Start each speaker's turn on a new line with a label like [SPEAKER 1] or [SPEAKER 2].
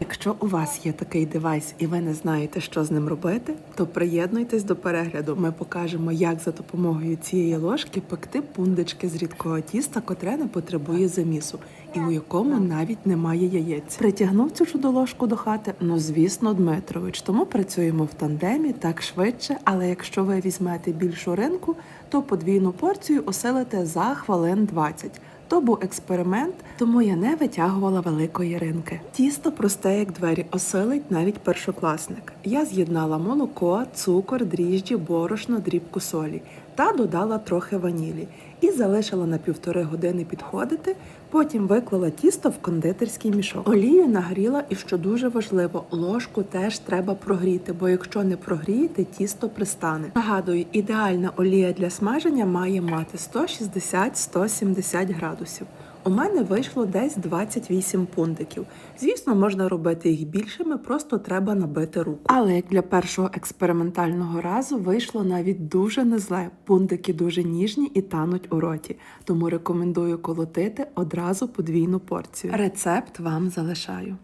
[SPEAKER 1] Якщо у вас є такий девайс і ви не знаєте, що з ним робити, то приєднуйтесь до перегляду. Ми покажемо, як за допомогою цієї ложки пекти пундички з рідкого тіста, котре не потребує замісу, і у якому навіть немає яєць. Притягнув цю чудоложку до хати, ну звісно, Дмитрович. Тому працюємо в тандемі так швидше. Але якщо ви візьмете більшу ринку, то подвійну порцію осилите за хвилин 20. То був експеримент, тому я не витягувала великої ринки. Тісто просте, як двері, осилить навіть першокласник. Я з'єднала молоко, цукор, дріжджі, борошно, дрібку солі та додала трохи ванілі і залишила на півтори години підходити. Потім виклала тісто в кондитерський мішок. Олію нагріла, і що дуже важливо, ложку теж треба прогріти, бо якщо не прогрієте, тісто пристане. Нагадую, ідеальна олія для смаження має мати 160-170 градусів. У мене вийшло десь 28 пундиків. Звісно, можна робити їх більшими, просто треба набити руку. Але як для першого експериментального разу вийшло навіть дуже незле. Пундики дуже ніжні і тануть у роті. Тому рекомендую колотити одразу подвійну порцію. Рецепт вам залишаю.